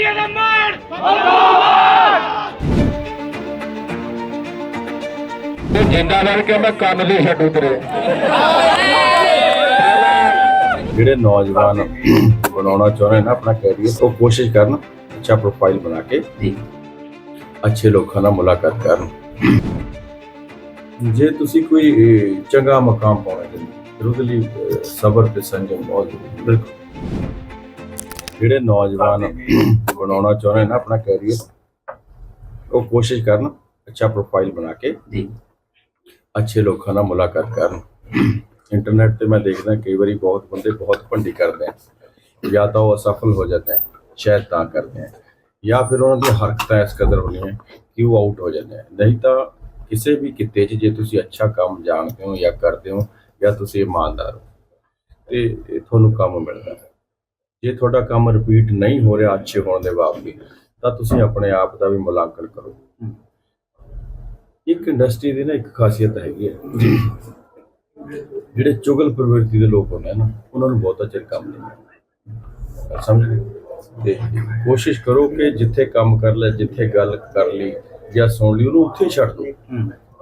ਪੰਜਾਬੀਆਂ ਦਾ ਮਾਣ ਤੇ ਜਿੰਦਾ ਲੜ ਕੇ ਮੈਂ ਕੰਨ ਦੇ ਛੱਡੂ ਤੇਰੇ। ਜਿਹੜੇ ਨੌਜਵਾਨ ਬਣਾਉਣਾ ਚਾਹੁੰਦੇ ਨੇ ਨਾ ਆਪਣਾ ਕੈਰੀਅਰ ਉਹ ਕੋਸ਼ਿਸ਼ ਕਰਨ ਅੱਛਾ ਪ੍ਰੋਫਾਈਲ ਬਣਾ ਕੇ ਅੱਛੇ ਲੋਕਾਂ ਨਾਲ ਮੁਲਾਕਾਤ ਕਰਨ। ਜੇ ਤੁਸੀਂ ਕੋਈ ਅਹ, ਚੰਗਾ ਮਕਾਮ ਪਾਉਣਾ ਚਾਹੁੰਦੇ ਹੋ, ਫਿਰ ਉਹਦੇ ਲਈ ਅਹ, ਸਬਰ ਤੇ ਸੰਜਮ ਬਹੁਤ ਜ਼ਰੂਰੀ ਹੈ। ਬਿਲਕੁਲ। ਜਿਹੜੇ ਨੌਜਵਾਨ ਬਣਾਉਣਾ ਚਾਹੁੰਦੇ ਨੇ ਆਪਣਾ ਕੈਰੀਅਰ ਉਹ ਕੋਸ਼ਿਸ਼ ਕਰਨ ਅੱਛਾ ਪ੍ਰੋਫਾਈਲ ਬਣਾ ਕੇ ਅੱਛੇ ਲੋਕਾਂ ਨਾਲ ਮੁਲਾਕਾਤ ਕਰਨ। ਇੰਟਰਨੈਟ ਤੇ ਮੈਂ ਦੇਖਦਾ ਕਈ ਵਾਰੀ ਬਹੁਤ ਬੰਦੇ ਬਹੁਤ ਭੰਡੀ ਕਰਦੇ ਆ। ਜਾਂ ਤਾਂ ਉਹ ਅਸਫਲ ਹੋ ਜਾਂਦੇ ਆ ਸ਼ਾਇਦ ਤਾਂ ਕਰਦੇ ਆ। ਜਾਂ ਫਿਰ ਉਹਨਾਂ ਦੀ ਹਰਕਤਾਂ ਇਸ ਕਦਰ ਹੁੰਦੀਆਂ ਕਿ ਉਹ ਆਊਟ ਹੋ ਜਾਂਦੇ ਆ। ਨਹੀਂ ਤਾਂ ਕਿਸੇ ਵੀ ਕਿੱਤੇ 'ਚ ਜੇ ਤੁਸੀਂ ਅੱਛਾ ਕੰਮ ਜਾਣਦੇ ਹੋ ਜਾਂ ਕਰਦੇ ਹੋ ਜਾਂ ਤੁਸੀਂ ਇਮਾਨਦਾਰ ਹੋ ਤੇ ਤੁਹਾਨੂੰ ਕੰਮ ਮਿਲਦਾ। ਹੈ ਜੇ ਤੁਹਾਡਾ ਕੰਮ ਰਿਪੀਟ ਨਹੀਂ ਹੋ ਰਿਹਾ ਅੱਛੇ ਹੋਣ ਦੇ ਬਾਵਜੂਦ ਤਾਂ ਤੁਸੀਂ ਆਪਣੇ ਆਪ ਦਾ ਵੀ ਮੁਲਾਂਕਣ ਕਰੋ। ਇੱਕ ਇੰਡਸਟਰੀ ਦੀ ਨਾ ਇੱਕ ਖਾਸੀਅਤ ਹੈਗੀ ਹੈ। ਜਿਹੜੇ ਚੁਗਲ ਪ੍ਰਵਿਰਤੀ ਦੇ ਲੋਕ ਹੁੰਦੇ ਨਾ ਉਹਨਾਂ ਨੂੰ ਬਹੁਤਾ ਚਿਰ ਕੰਮ ਨਹੀਂ ਸਮਝ ਗਏ? ਤੇ ਕੋਸ਼ਿਸ਼ ਕਰੋ ਕਿ ਜਿੱਥੇ ਕੰਮ ਕਰ ਲੈ ਜਿੱਥੇ ਗੱਲ ਕਰ ਲਈ ਜਾਂ ਸੁਣ ਲਈ ਉਹਨੂੰ ਉੱਥੇ ਛੱਡ ਦਿਓ।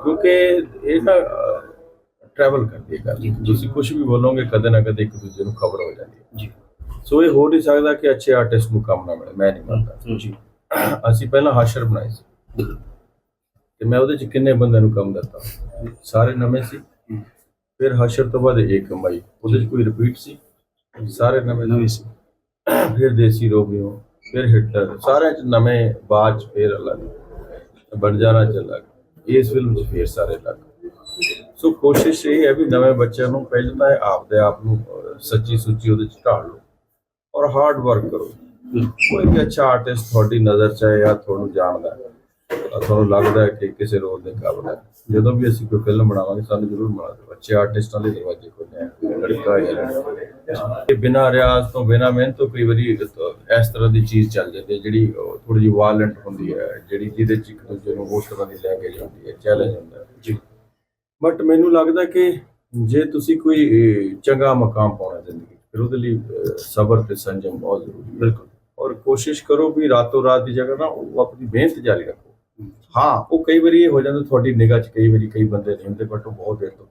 ਕਿਉਂਕਿ ਇਹ ਨਾ ਟਰੈਵਲ ਕਰਦੀ ਹੈ ਗੱਲ। ਤੁਸੀਂ ਕੁਝ ਵੀ ਬੋਲੋਗੇ ਕਦੇ ਨਾ ਕਦੇ ਇੱਕ ਦੂਜੇ ਨੂੰ ਖਬਰ ਹੋ ਜਾਂਦੀ ਹੈ। ਜੀ। ਸੋ ਇਹ ਹੋ ਨਹੀਂ ਸਕਦਾ ਕਿ ਅੱਛੇ ਆਰਟਿਸਟ ਨੂੰ ਕੰਮ ਨਾ ਮਿਲੇ ਮੈਂ ਨਹੀਂ ਮੰਨਦਾ। ਜੀ। ਅਸੀਂ ਪਹਿਲਾਂ ਹਾਸ਼ਰ ਬਣਾਈ ਸੀ। ਤੇ ਮੈਂ ਉਹਦੇ ਚ ਕਿੰਨੇ ਬੰਦਿਆਂ ਨੂੰ ਕੰਮ ਦਿੱਤਾ? ਸਾਰੇ ਨਵੇਂ ਸੀ। ਫਿਰ ਹਾਸ਼ਰ ਤੋਂ ਬਾਅਦ ਇੱਕ ਕਮਾਈ। ਉਹਦੇ ਚ ਕੋਈ ਰਿਪੀਟ ਸੀ? ਸਾਰੇ ਨਵੇਂ ਨਵੇਂ ਸੀ। ਫਿਰ ਦੇਸੀ ਰੋਮੀਓ ਫਿਰ ਹਿਟਲਰ ਸਾਰਿਆਂ ਚ ਨਵੇਂ ਬਾਅਦ ਚ ਫਿਰ ਅਲੱਗ। ਬਣ ਜਾਣਾ ਚ ਅਲੱਗ। ਇਸ ਫਿਲਮ ਚ ਫਿਰ ਸਾਰੇ ਅਲੱਗ। ਸੋ ਕੋਸ਼ਿਸ਼ ਇਹ ਹੈ ਵੀ ਨਵੇਂ ਬੱਚਿਆਂ ਨੂੰ ਪਹਿਲਾਂ ਤਾਂ ਇਹ ਆਪਦੇ ਆਪ ਨੂੰ ਸੱਚੀ ਸੁੱਚੀ ਉਹਦੇ ਚ ਢਾਲ ਲਓ। ਔਰ ਹਾਰਡ ਵਰਕ ਕਰੋ। ਕੋਈ ਵੀ ਅੱਛਾ ਆਰਟਿਸਟ ਤੁਹਾਡੀ ਨਜ਼ਰ ਚ ਹੈ ਜਾਂ ਤੁਹਾਨੂੰ ਜਾਣਦਾ ਹੈ ਤੁਹਾਨੂੰ ਲੱਗਦਾ ਹੈ ਕਿ ਕਿਸੇ ਰੋਲ ਦੇ ਕਾਬਿਲ ਹੈ। ਜਦੋਂ ਵੀ ਅਸੀਂ ਕੋਈ ਫਿਲਮ ਬਣਾਵਾਂਗੇ, ਸਾਨੂੰ ਜ਼ਰੂਰ ਬਣਾ ਦਿਓ। ਅੱਛੇ ਆਰਟਿਸਟਾਂ ਦੇ ਦਰਵਾਜ਼ੇ ਖੋਲ੍ਹੇ ਹੈ ਲੜਕਾ ਜਾਂ ਲੜਕੀ ਬਿਨਾਂ ਰਿਆਜ਼ ਤੋਂ, ਬਿਨਾਂ ਮਿਹਨਤ ਤੋਂ ਕਈ ਵਾਰੀ ਇਸ ਤਰ੍ਹਾਂ ਦੀ ਚੀਜ਼ ਚੱਲ ਜਾਂਦੀ ਹੈ, ਜਿਹੜੀ ਥੋੜੀ ਜਿਹੀ ਵਾਇਲੈਂਟ ਹੁੰਦੀ ਹੈ, ਜਿਹੜੀ ਜਿਹਦੇ ਚ ਇੱਕ ਦੂਜੇ ਨੂੰ ਉਸ ਤਰ੍ਹਾਂ ਦੀ ਲੈਂਗੁਏਜ ਹੁੰਦੀ ਹੈ ਚੈਲੰਜ ਹੁੰਦਾ ਜੀ। ਬਟ ਮੈਨੂੰ ਲੱਗਦਾ ਕਿ ਜੇ ਤੁਸੀਂ ਕੋਈ ਚੰਗਾ ਮਕਾਮ ਪਾਉਣਾ ਜ਼ਿੰਦਗੀ ਫਿਰ ਉਹਦੇ ਲਈ ਸਬਰ ਤੇ ਸੰਜਮ ਬਹੁਤ ਜ਼ਰੂਰੀ ਹੈ ਬਿਲਕੁਲ ਔਰ ਕੋਸ਼ਿਸ਼ ਕਰੋ ਵੀ ਰਾਤੋਂ ਰਾਤ ਦੀ ਜਗ੍ਹਾ ਨਾ ਉਹ ਆਪਣੀ ਮਿਹਨਤ ਜਾਰੀ ਰੱਖੋ ਹਾਂ ਉਹ ਕਈ ਵਾਰੀ ਇਹ ਹੋ ਜਾਂਦਾ ਤੁਹਾਡੀ ਨਿਗਾਹ 'ਚ ਕਈ ਵਾਰੀ ਕਈ ਬੰਦੇ ਨਹੀਂ ਹੁੰਦੇ ਬਟ ਉਹ ਬਹੁਤ ਦੇਰ ਤੋਂ